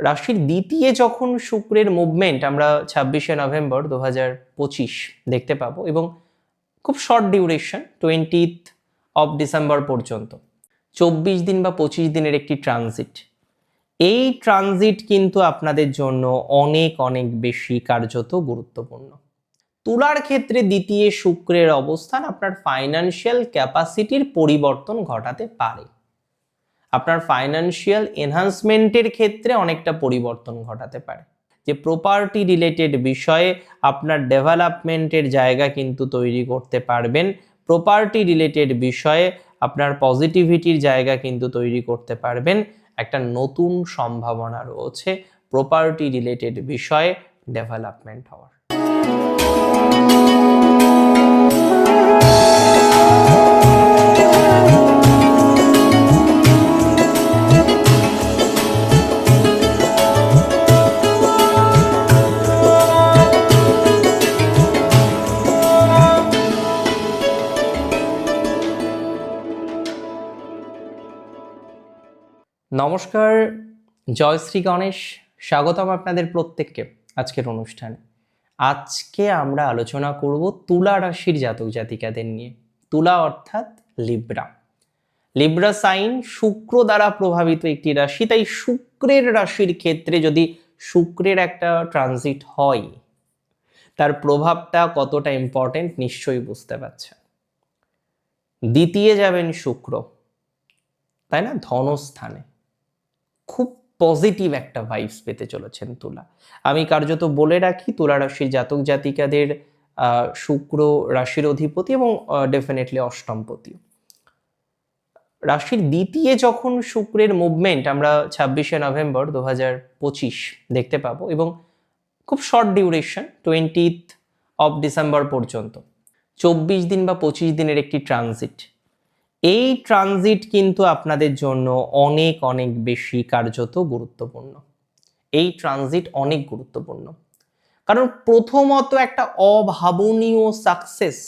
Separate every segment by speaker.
Speaker 1: রাশির দ্বিতীয় যখন শুক্রের মুভমেন্ট আমরা ছাব্বিশে নভেম্বর দু হাজার পঁচিশ দেখতে পাবো এবং খুব short duration twentieth of December পর্যন্ত, চব্বিশ দিন বা পঁচিশ দিনের একটি ট্রানজিট এই ট্রানজিট কিন্তু আপনাদের জন্য অনেক অনেক বেশি কার্যত গুরুত্বপূর্ণ। তুলার ক্ষেত্রে দ্বিতীয় শুক্রের অবস্থান আপনার ফাইন্যান্সিয়াল ক্যাপাসিটির পরিবর্তন ঘটাতে পারে। আপনার ফাইন্যান্সিয়াল এনহান্সমেন্টের ক্ষেত্রে অনেকটা পরিবর্তন ঘটাতে পারে। যে প্রপার্টি রিলেটেড বিষয়ে আপনার ডেভেলপমেন্টের জায়গা কিন্তু তৈরি করতে পারবেন প্রপার্টি রিলেটেড বিষয়ে আপনার পজিটিভিটির জায়গা কিন্তু তৈরি করতে পারবেন, একটা নতুন সম্ভাবনা রয়েছে প্রপার্টি রিলেটেড বিষয়ে ডেভেলপমেন্ট হওয়ার। নমস্কার, জয় শ্রী গণেশ। স্বাগতম আপনাদের প্রত্যেককে আজকের অনুষ্ঠানে। আজকে আমরা আলোচনা করব তুলা রাশির জাতক জাতিকাদের নিয়ে। তুলা অর্থাৎ লিব্রা লিব্রা সাইন শুক্র দ্বারা প্রভাবিত একটি রাশি, তাই শুক্রের রাশির ক্ষেত্রে যদি শুক্রের একটা ট্রানজিট হয়, তার প্রভাবটা কতটা ইম্পর্টেন্ট নিশ্চয়ই বুঝতে পারছেন। দ্বিতীয় যাবেন শুক্র, তাই না? ধনস্থানে। খুব পজিটিভ একটা ভাইবস পেতে চলেছেন তুলা। আমি কার্যত বলে রাখি, তুলা রাশির জাতক জাতিকাদের শুক্র রাশির অধিপতি এবং ডেফিনেটলি অষ্টমপতি রাশির দ্বিতীয় যখন শুক্রের মুভমেন্ট আমরা ছাব্বিশে নভেম্বর দু পঁচিশ দেখতে পাবো এবং খুব short duration twentieth of December পর্যন্ত। চব্বিশ দিন বা পঁচিশ দিনের একটি ট্রানজিট এই ট্রানজিট কিন্তু আপনাদের জন্য অনেক অনেক বেশি কার্যত গুরুত্বপূর্ণ। এই ট্রানজিট অনেক গুরুত্বপূর্ণ। কারণ প্রথমত একটা অভাবনীয় সাকসেস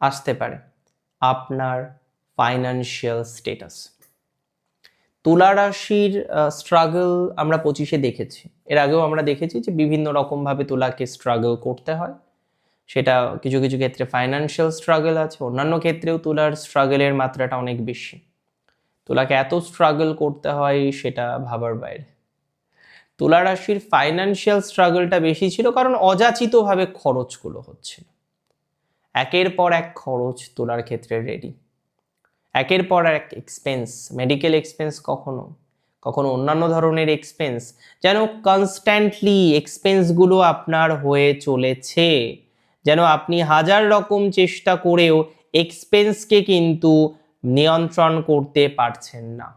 Speaker 1: আসতে পারে আপনার ফাইনান্সিয়াল স্টেটাস তুলা রাশির স্ট্রাগল আমরা পঁচিশে দেখেছি। এর আগেও আমরা দেখেছি যে বিভিন্ন রকমভাবে তুলাকে স্ট্রাগল করতে হয়। সেটা কিছু কিছু ক্ষেত্রে ফাইনান্সিয়াল স্ট্রাগল আছে, অন্যান্য ক্ষেত্রেও তুলার স্ট্রাগলের মাত্রাটা অনেক বেশি। তুলাকে এত স্ট্রাগল করতে হয় সেটা ভাবার বাইরে। তুলা রাশির ফাইনান্সিয়াল স্ট্রাগলটা বেশি ছিল কারণ অযাচিতভাবে খরচগুলো হচ্ছিল একের পর এক খরচ তোলার ক্ষেত্রে রেডি একের পর এক এক্সপেন্স মেডিকেল এক্সপেন্স কখনো কখনো অন্যান্য ধরনের এক্সপেন্স যেন কনস্ট্যান্টলি এক্সপেন্সগুলো আপনার হয়ে চলেছে। যেন আপনি হাজার রকম চেষ্টা করেও এক্সপেন্সকে কিন্তু নিয়ন্ত্রণ করতে পারছেন না।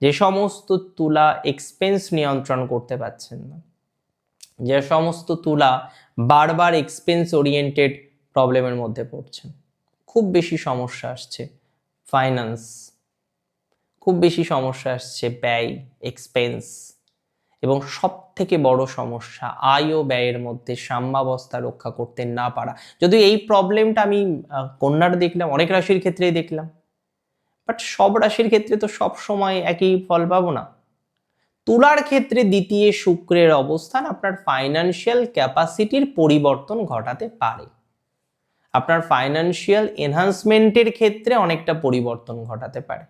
Speaker 1: যে সমস্ত তুলা এক্সপেন্স নিয়ন্ত্রণ করতে পারছেন না। যে সমস্ত তুলা বারবার এক্সপেন্স ওরিয়েন্টেড প্রবলেমের মধ্যে পড়ছেন। খুব বেশি সমস্যা আসছে ফাইন্যান্স খুব বেশি সমস্যা আসছে ব্যয় এক্সপেন্স এবং সব থেকে বড় সমস্যা আয় ও ব্যয়ের মধ্যে সাম্যাবস্থা রক্ষা করতে না পারা। যদি এই প্রবলেমটা আমি কন্যার দেখলাম, অনেক রাশির ক্ষেত্রেই দেখলাম। বাট সব রাশির ক্ষেত্রে তো সব সময় একই ফল পাবো না। তুলার ক্ষেত্রে দ্বিতীয় শুক্রের অবস্থান আপনার ফাইনান্সিয়াল ক্যাপাসিটির পরিবর্তন ঘটাতে পারে। আপনার ফাইনান্সিয়াল এনহান্সমেন্টের ক্ষেত্রে অনেকটা পরিবর্তন ঘটাতে পারে।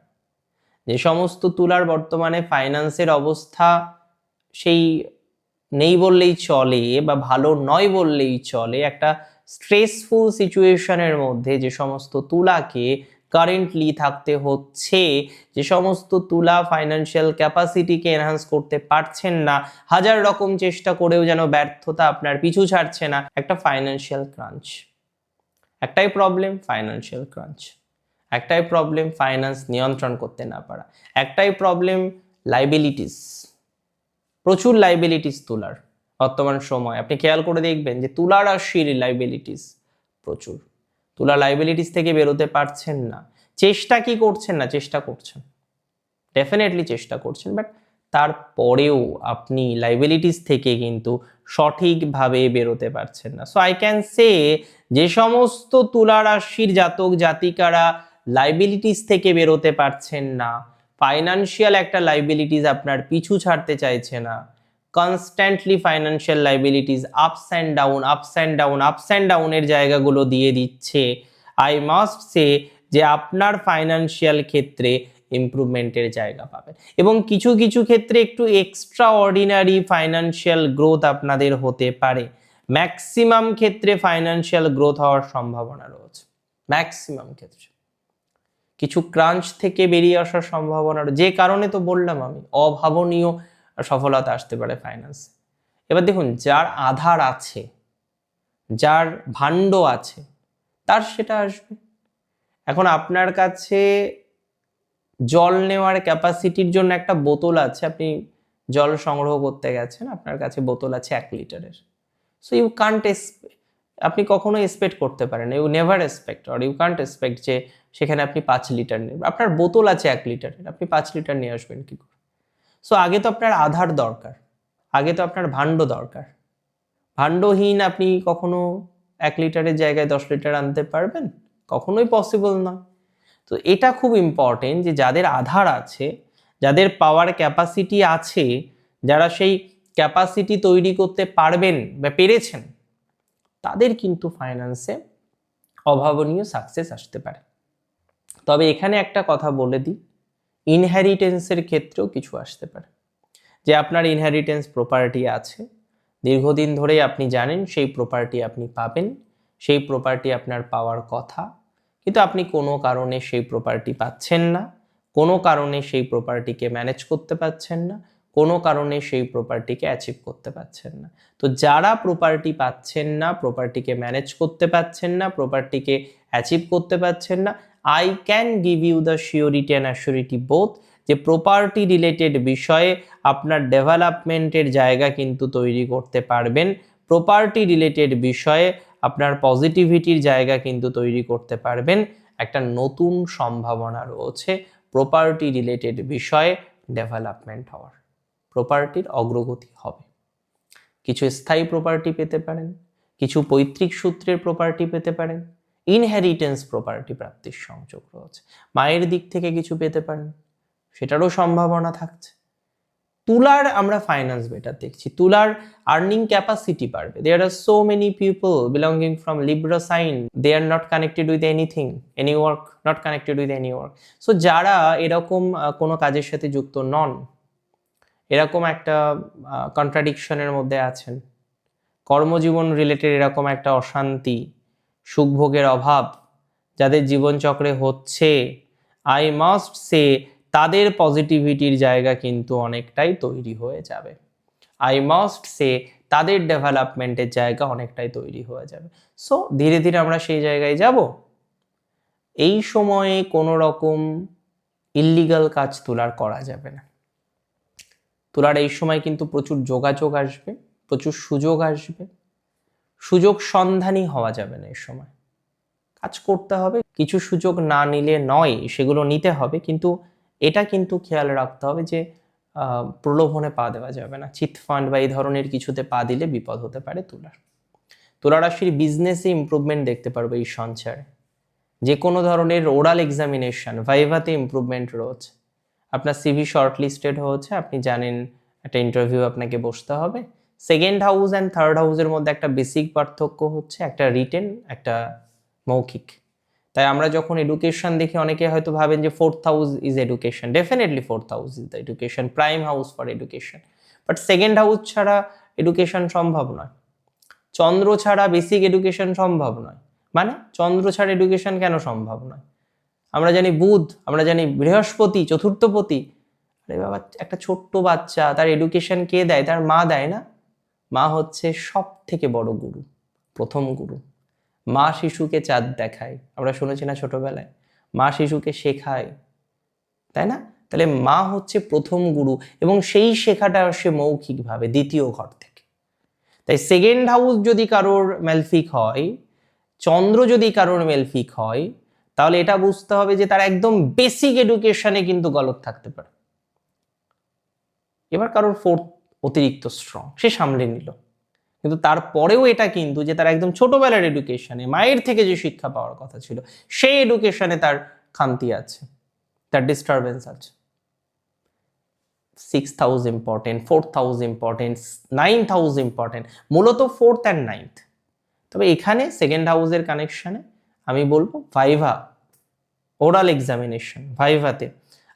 Speaker 1: যে সমস্ত তুলার বর্তমানে ফাইন্যান্সের অবস্থা সেই নেই বললেই চলে বা ভালো নয় বললেই চলে একটা স্ট্রেসফুল সিচুয়েশনের মধ্যে যে সমস্ত তুলাকে কারেন্টলি থাকতে হচ্ছে, যে সমস্ত তুলা ফাইনান্সিয়াল ক্যাপাসিটিকে এনহান্স করতে পারছেন না, হাজার রকম চেষ্টা করেও যেন ব্যর্থতা আপনার পিছু ছাড়ছে না, একটা ফাইনান্সিয়াল ক্রাঞ্চ একটাই প্রবলেম ফাইনান্সিয়াল ক্রাঞ্চ একটাই প্রবলেম ফাইন্যান্স নিয়ন্ত্রণ করতে না পারা। একটাই প্রবলেম লাইবিলিটিস প্রচুর লাইবিলিটিস তুলার বর্তমান সময়। আপনি খেয়াল করে দেখবেন যে তুলা রাশির লাইবিলিটিস প্রচুর। তুলা লাইবিলিটিস থেকে বেরোতে পারছেন না। চেষ্টা কি করছেন না? চেষ্টা করছেন। ডেফিনেটলি চেষ্টা করছেন বাট তারপরেও আপনি লাইবিলিটিস থেকে কিন্তু সঠিকভাবে বেরোতে পারছেন না। সো আই ক্যান সে যে সমস্ত তুলা রাশির জাতক জাতিকারা লাইবিলিটিস থেকে বেরোতে পারছেন না। ফাইনান্সিয়াল একটা লাইবিলিটিস আপনার পিছু ছাড়তে চাইছে না। Constantly financial liabilities ups and down ups and down ups and ডাউনের জায়গাগুলো দিয়ে দিচ্ছে। আই মাস্ট সে যে আপনার ফাইনান্সিয়াল ক্ষেত্রে ইমপ্রুভমেন্টের জায়গা পাবেন। এবং কিছু কিছু ক্ষেত্রে একটু এক্সট্রা অর্ডিনারি ফাইনান্সিয়াল গ্রোথ আপনাদের হতে পারে। ম্যাক্সিমাম ক্ষেত্রে ফাইনান্সিয়াল গ্রোথ হওয়ার সম্ভাবনা রয়েছে। ম্যাক্সিমাম ক্ষেত্রে। কিছু ক্রাঞ্চ থেকে বেরিয়ে আসার সম্ভাবনা। যে কারণে তো বললাম আমি, অভাবনীয় সফলতা আসতে পারে ফাইন্যান্স এবার দেখুন, যার আধার আছে, যার ভাণ্ড আছে, তার সেটা আসবে। এখন আপনার কাছে জল নেওয়ার ক্যাপাসিটির জন্য একটা বোতল আছে, আপনি জল সংগ্রহ করতে গেছেন, আপনার কাছে বোতল আছে এক লিটারের। সো ইউ কান্ট আপনি কখনো এক্সপেক্ট করতে পারেন you never expect or you can't expect যে সেখানে আপনি পাঁচ লিটার নেবেন। আপনার বোতল আছে এক লিটারের, আপনি পাঁচ লিটার নিয়ে আসবেন কি করে? সো আগে তো আপনার আধার দরকার, আগে তো আপনার ভাণ্ড দরকার। ভাণ্ডহীন আপনি কখনো এক লিটারের জায়গায় দশ লিটার আনতে পারবেন? কখনোই পসিবল নয়। তো এটা খুব ইম্পর্টেন্ট যে যাদের আধার আছে, যাদের পাওয়ার ক্যাপাসিটি আছে, যারা সেই ক্যাপাসিটি তৈরি করতে পারবেন বা পেরেছেন, তাদের কিন্তু ফাইন্যান্সে অভাবনীয় সাকসেস আসতে পারে। তবে এখানে একটা কথা বলে দিই ইনহেরিটেন্সের ক্ষেত্রেও কিছু আসতে পারে। যে আপনার ইনহেরিটেন্স প্রপার্টি আছে, দীর্ঘদিন ধরেই আপনি জানেন সেই প্রপার্টি আপনি পাবেন, সেই প্রপার্টি আপনার পাওয়ার কথা, কিন্তু আপনি কোনো কারণে সেই প্রপার্টি পাচ্ছেন না, কোনো কারণে সেই প্রপার্টিকে ম্যানেজ করতে পারছেন না, কোনো কারণে সেই প্রপার্টিকে অ্যাচিভ করতে পারছেন না। তো যারা প্রপার্টি পাচ্ছেন না প্রপার্টিকে ম্যানেজ করতে পারছেন না প্রপার্টিকে অ্যাচিভ করতে পারছেন না I can give you the surety and assurity both যে প্রপার্টি রিলেটেড বিষয়ে আপনার ডেভেলপমেন্টের জায়গা কিন্তু তৈরি করতে পারবেন প্রপার্টি রিলেটেড বিষয়ে আপনার পজিটিভিটির জায়গা কিন্তু তৈরি করতে পারবেন, একটা নতুন সম্ভাবনা রয়েছে প্রপার্টি রিলেটেড বিষয়ে ডেভেলপমেন্ট হওয়ার প্রপার্টির অগ্রগতি হবে। কিছু স্থায়ী প্রপার্টি পেতে পারেন, কিছু পৈতৃক সূত্রের প্রপার্টি পেতে পারেন ইনহেরিটেন্স প্রপার্টি প্রাপ্তির সংযোগ রয়েছে। মায়ের দিক থেকে কিছু পেতে পারেন, সেটারও সম্ভাবনা থাকছে। তুলার আমরা ফাইন্যান্স বেটার দেখছি। তুলার আর্নিং ক্যাপাসিটি বাড়বে। There are so many people belonging from Libra sign they are not connected with anything any work not connected with any work so যারা এরকম কোনো কাজের সাথে যুক্ত নন, এরকম একটা কন্ট্রাডিকশনের মধ্যে আছেন, কর্মজীবন রিলেটেড এরকম একটা অশান্তি সুখভোগের অভাব যাদের জীবনচক্রে হচ্ছে আই মাস্ট সে তাদের পজিটিভিটির জায়গা কিন্তু অনেকটাই তৈরি হয়ে যাবে। আই মাস্ট সে তাদের ডেভেলপমেন্টের জায়গা অনেকটাই তৈরি হয়ে যাবে। সো ধীরে ধীরে আমরা সেই জায়গায় যাব। এই সময়ে কোনো রকম ইল্লিগাল কাজ তোলার করা যাবে না। তোলার এই সময় কিন্তু প্রচুর যোগাযোগ আসবে, প্রচুর সুযোগ আসবে। সুযোগ সন্ধানী হওয়া যাবে না এই সময়। কাজ করতে হবে, কিছু সুযোগ না নিলে নয়, সেগুলো নিতে হবে, কিন্তু এটা কিন্তু খেয়াল রাখতে হবে যে প্রলোভনে পা দেওয়া যাবে না। চিট ফান্ড বা এই ধরনের কিছুতে পা দিলে বিপদ হতে পারে তুলার। তুলা রাশির বিজনেসে ইমপ্রুভমেন্ট দেখতে পারবে এই সঞ্চারে। যে কোনো ধরনের ওরাল এক্সামিনেশন ভাইভাতে ইমপ্রুভমেন্ট রয়েছে। আপনার সিভি শর্ট লিস্টেড হয়েছে, আপনি জানেন, একটা ইন্টারভিউ আপনাকে বসতে হবে। সেকেন্ড হাউস অ্যান্ড থার্ড হাউসের মধ্যে একটা বেসিক পার্থক্য হচ্ছে একটা রিটেন একটা মৌখিক। তাই আমরা যখন এডুকেশন দেখি, অনেকে হয়তো ভাবেন যে fourth house is education definitely fourth house is the education prime house for education but second house ছাড়া এডুকেশন সম্ভব নয়। চন্দ্র ছাড়া বেসিক এডুকেশন সম্ভব নয়। মানে চন্দ্র ছাড়া এডুকেশন কেন সম্ভব নয়? আমরা জানি বুধ, আমরা জানি বৃহস্পতি, চতুর্থপতি। আরে বাবা, একটা ছোট্ট বাচ্চা, তার এডুকেশন কে দেয়? তার মা দেয় না? মা হচ্ছে সব থেকে বড় গুরু, প্রথম গুরু। মা শিশুকে চাঁদ দেখায়। আমরা শুনেছি না ছোটবেলায়? মা শিশুকে শেখায়, তাই না? তাহলে মা হচ্ছে প্রথম গুরু এবং সেই শেখাটা আসে মৌখিকভাবে দ্বিতীয় ঘর থেকে। তাই সেকেন্ড হাউস যদি কারোর মেলফিক হয়, চন্দ্র যদি কারোর মেলফিক হয়, তাহলে এটা বুঝতে হবে যে তার একদম বেসিক এডুকেশনে কিন্তু গলত থাকতে পারে। এবার কারোর ফোর্থ অতিরিক্ত স্ট্রং সে সামলে নিল। কিন্তু তারপরেও এটা কিন্তু যে তার একদম ছোটবেলার এডুকেশনে মায়ের থেকে যে শিক্ষা পাওয়ার কথা ছিল, সেই এডুকেশনে তার খান্তি আছে, তার ডিস্টারবেন্স আছে। Six house important fourth house important ninth house important মূলত ফোর্থ অ্যান্ড নাইন্থ তবে এখানে সেকেন্ড হাউসের কানেকশানে আমি বলব ভাইভা ওরাল এক্সামিনেশন ভাইভাতে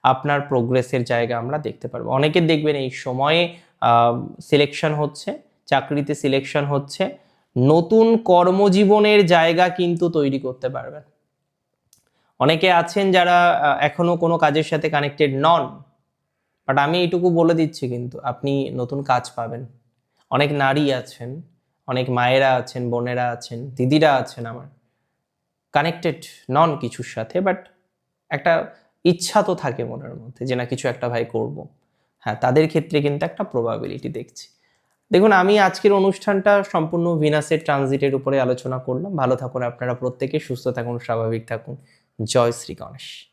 Speaker 1: আপনার প্রোগ্রেসের জায়গা আমরা দেখতে পারব। অনেকে দেখবেন এই সময়ে সিলেকশন হচ্ছে, চাকরিতে সিলেকশন হচ্ছে, নতুন কর্মজীবনের জায়গা কিন্তু তৈরি করতে পারবেন। অনেকে আছেন যারা এখনও কোনো কাজের সাথে কানেক্টেড নন বাট আমি এইটুকু বলে দিচ্ছি কিন্তু, আপনি নতুন কাজ পাবেন। অনেক নারী আছেন, অনেক মায়েরা আছেন, বোনেরা আছেন, দিদিরা আছেন আমার। কানেক্টেড নন কিছুর সাথে বাট একটা ইচ্ছা তো থাকে মনের মধ্যে যে না, কিছু একটা ভাই করব। হ্যাঁ তাদের ক্ষেত্রে কিন্তু একটা প্রবাবিলিটি দেখছি। দেখুন, আমি আজকের অনুষ্ঠানটা সম্পূর্ণ ভিনাসের ট্রানজিটের উপরে আলোচনা করলাম। ভালো থাকুন আপনারা প্রত্যেকে, সুস্থ থাকুন, স্বাভাবিক থাকুন। জয় শ্রী গণেশ।